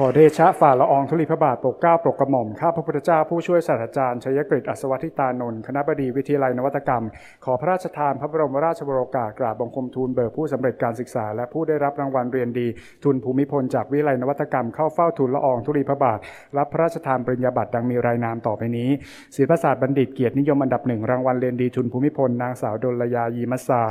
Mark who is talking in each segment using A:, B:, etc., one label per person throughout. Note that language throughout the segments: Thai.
A: ขอเดชะฝ่าละอองธุลีพระบาทโปรดเกล้าโปรดกระหม่อมข้าพระพุทธเจ้าผู้ช่วยศาสตราจารย์ชัยกฤษอัศวทิตานนท์คณะบดีวิทยาลัยนวัตกรรม ขอพระราชทานพระบรมราชวโรกาสกราบบังคมทูลเบิกผู้สำเร็จการศึกษา และผู้ได้รับรางวัลเรียนดี ทุนภูมิพลจากวิทยาลัยนวัตกรรมเข้าเฝ้าทูลละอองธุลีพระบาท รับพระราชทานปริญญาบัตรดังมีรายนามต่อไปนี้ศิลปศาสตร์บัณฑิตเกียรตินิยมอันดับหนึ่งรางวัลเรียนดีทุนภูมิพลนางสาวดลยายีมัสสา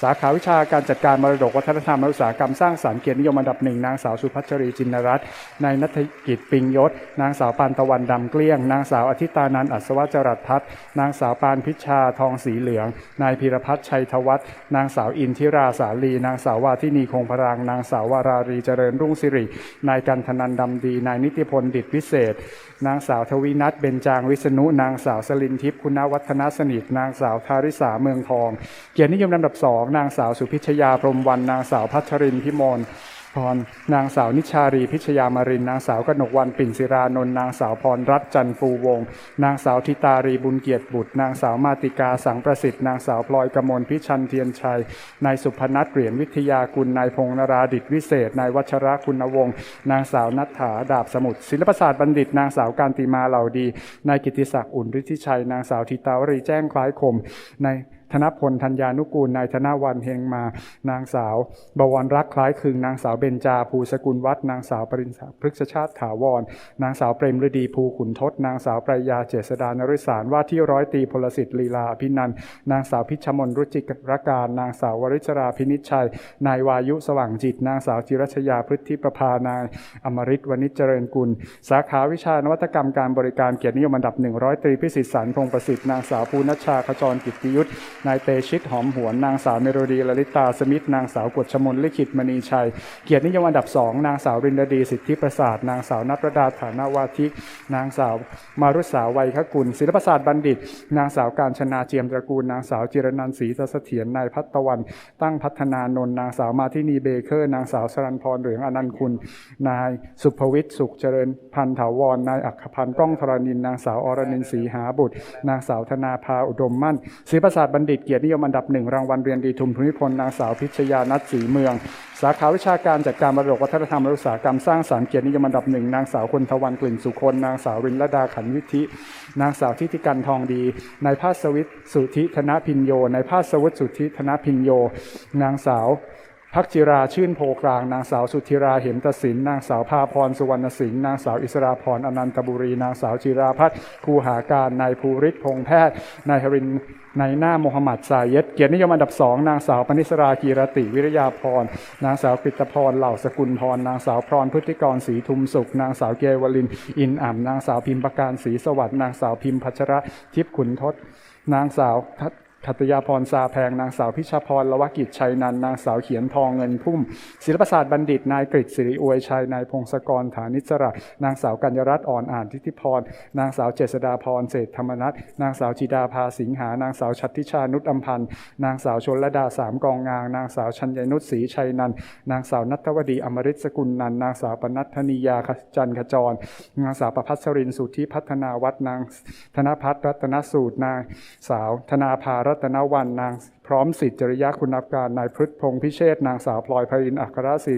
A: สาขาวิชาการจัดการมรดกวัฒนธรรมและอุตสาหกรรมสร้างสรรค์เกียรตินิยมอันดับหนึ่งนางสาวสุพัชรีจินนรัตน์นายนัฐกิจปิงยศ นางสาวปานตะวันดำเกลี้ยง นางสาวอธิตานันอัศวจรัสพัฒน์นางสาวปานพิชาทองสีเหลือง นายพีรพัฒน์ชัยธวัฒน์นางสาวอินทิราสาลี นางสาววาทินีคงพรางนางสาววารารีเจริญรุ่งสิริ นายกันธนันดำดี นายนิติพลดิตวิเศษ นางสาวทวีนัทเบญจางวิษณุ นางสาวสลินทิพย์คุณวัฒนสนิท นางสาวทาริสาเมืองทอง เกียรตินิยมลำดับสองนางสาวสุพิชยาพรมวัน นางสาวพัชรินพิมล พร นางสาวนิชารีพิชยามาริน นางสาวกนกวันปิ่นศิรานนท์นางสาวพรรัตน์จันฟูวงศ์นางสาวทิตารีบุญเกียรติบุตร นางสาวมาติกาสังประสิทธิ์ นางสาวพลอยกมลพิชันเทียนชัย นายสุพนัทเหรียญวิทยากุล นายพงนราดิตวิเศษ นายวัชระคุณวงศ์ นางสาวนัทธาดาบสมุทรศิลปศาสตร์บัณฑิต นางสาวการติมาเหล่าดี นายกิติศักดิ์อุ่นฤทธิชัย นางสาวทิตาวรีแจ้งคล้ายคม นาย นพลธัญญานุกูลนายธนวันเฮงมานางสาว บวรรักคล้ายคึงนางสาวเบญจาภูสกุลวัฒนางสาวปรินพฤกษชาติถาวร นางสาวเปรมฤดีภูขุนทศนางสาวปรยาเจษดานริสารว่าที่ร้อยตีพลสิทธิ์ลีลาอภินันนางสาวพิชมนรุจิกรการ นางสาววริชราพินิจชัย นายวายุสว่างจิต นางสาวจิรัชยาพฤทธิประภานายอมริตวณิจเจริญกุล สาขาวิชานวัตกรรมการบริการเกียรตินิยมอันดับหนึ่งร้อยตรีพิสิทธิ์สารพงศ์ประสิทธิ์นางสาวภูนัชชาขจรกิตติยุทธนายเตชิตหอมหวน นางสาวเมโรดีลลิตาสมิธนางสาวกฎชมนลิขิตมณีชัย เกียรตินิยมอันดับสองนางสาวรินดดีสิทธิประสาท นางสาวนัทรดาฐานวาทินางสาวมารุษาวัยคกุล ศิลปศาสตร์บัณฑิต นางสาวการชนาเจียมตระกูล นางสาวจิรนันท์ศรีเสถียรนายพัฒตวัน ตั้งพัฒนานนท์นางสาวมาทินีเบเกอร์ นางสาวสรันพรเหลืองอนันต์คุณ นายสุภวิทย์สุขเจริญพันถาวร นายอัครพันธ์ก้องธรณิน นางสาวอรนินทร์ศรีหาบุตร นางสาวธนาภาอุดมมั่นศิลปศาสตร์บัณฑิตเกียรตินิยมอันดับหนึ่งรางวัลเรียนดีทุนภูมิพลนางสาวพิชยานัทศรีเมือง สาขาวิชาการจัดการมรดกวัฒนธรรมและอุตสาหกรรมสร้างสรรค์เกียรตินิยมอันดับหนึ่งนางสาวคนทวันกลิ่นสุคนนางสาวรินลดาขันวิธิ นางสาวทิติกันทองดีนายภาสวิทย์สุธิธนพินโยนายภาสวุฒิสุธิธนพินโย นางสาว พักจิราชื่นโพกลาง นางสาวสุธิราเหมตศิน นางสาวภาพรสุวรรณสิงห์นางสาวอิสราพรอนันตบุรี นางสาวจิราพัฒน์คูหาการ นายภูริศพงแพทย์ นายฮรินนายหน้าโมฮัมหมัดสายเย็ดเกียรตินิยมอันดับสองนางสาวปณิสรากีรติวิริยาพร นางสาวกฤตพรเหล่าสกุลพร นางสาวพรพฤติกรศรีทุมสุข นางสาวเกวลิน อินอ่ำนางสาวพิมพ์ประการศรีสวัสดิ์นางสาวพิมพ์พัชระทิพย์ขุนทศนางสาว ทัตขัตยาพรซาแพง นางสาวพิชาพรละวกิจชัยนันนางสาวเขียนทองเงินพุ่ม ศิลปศาสตร์บัณฑิต นายกฤษสิริอวยชัย นายพงศกรฐานิจระนางสาวกัญญรัตน์อ่อนอ่านทิติพร นางสาวเจษดาพรเศรษฐธรรมนัทนางสาวจิดาภาสิงหา นางสาวชัตติชานุชอัมพันธ์ นางสาวชนระดาสามกองงาง นางสาวชัญญนุชศรีชัยนันนางสาวนัทวดีอมริตสกุลนันนางสาวปนัทธนิยาจันขจร นางสาวประพัสรินสุทธิพัฒนาวัฒนางธนพัฒน์รัตนสูตรนางสาวธนาภารัตนวัน นางพร้อมสิทธิจริยะคุณการนายพฤษพงพิเชษนางสาวพลอยพรินอัครศิ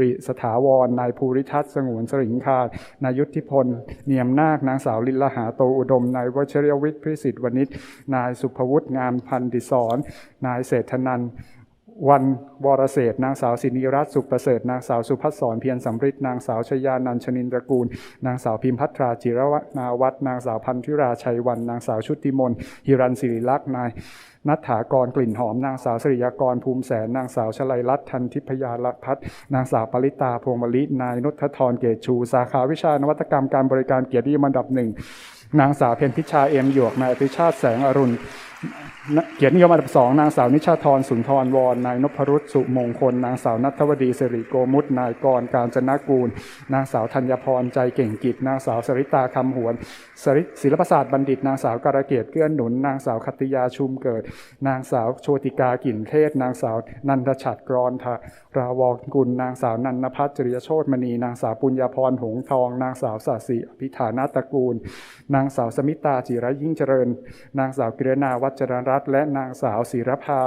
A: ริสถาวรนายภูริทัศน์สงวนสริงคาดนายยุทธิพล เนียมนาคนางสาวลินลหาโตอุดมนายวชิรยวิทย์พิสิทธิ์วณิชนายสุภวุฒิงามพันดิศรนนายเศรษฐนันท์ วันวรเศษนางสาวสินีรัตน์สุขประเสริฐนางสาวสุพัฒสอนเพียรสำริดนางสาวชยานันชนินตระกูล นางสาวพิมพัทราจิรวนาวัฒนางสาวพันธิราชัยวัน นางสาวชุติมนฮิรันศิริลักษณ์นายนัฐากรกลิ่นหอมนางสาวสริยากรภูมิแสนนางสาวชลัยรัตน์ทันทิพยาลพัฒนางสาวปริตาพวงมลินายนุทธรเกตชู สาขาวิชานวัตกรรมการบริการเกียรติยมอันดับหนึ่งนางสาวเพ็ญพิชาเอ็มหยวกนายอภิชาติแสงอรุณ เกียรตินิยมอันดับสองนางสาวนิชาธรสุนทรวรนายนพรุษสุมงคล นางสาวนัทวดีสิริโกมุตนายกรการจนกูล นางสาวธัญพรใจเก่งกิจ นางสาวสริตาคำหวนสริศิลปศาสตร์บัณฑิต นางสาวการะเกตเกื้อนหนุน นางสาวคัติยาชุมเกิด นางสาวโชติกากิ่นเทศ นางสาวนันทฉัตรกรอนทราวกุล นางสาวนันนพัฒน์จริยโชตมณี นางสาวปุญญาพรหงทอง นางสาวสาสีอภิธานาตระกูล นางสาวสมิตาจิระยิ่งเจริญ นางสาวกิรณาวัจรรัตน์และนางสาวศิรภา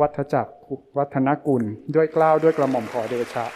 A: วัฒจักรวัฒนกุล ด้วยเกล้าวด้วยกระหม่อมขอเดชะ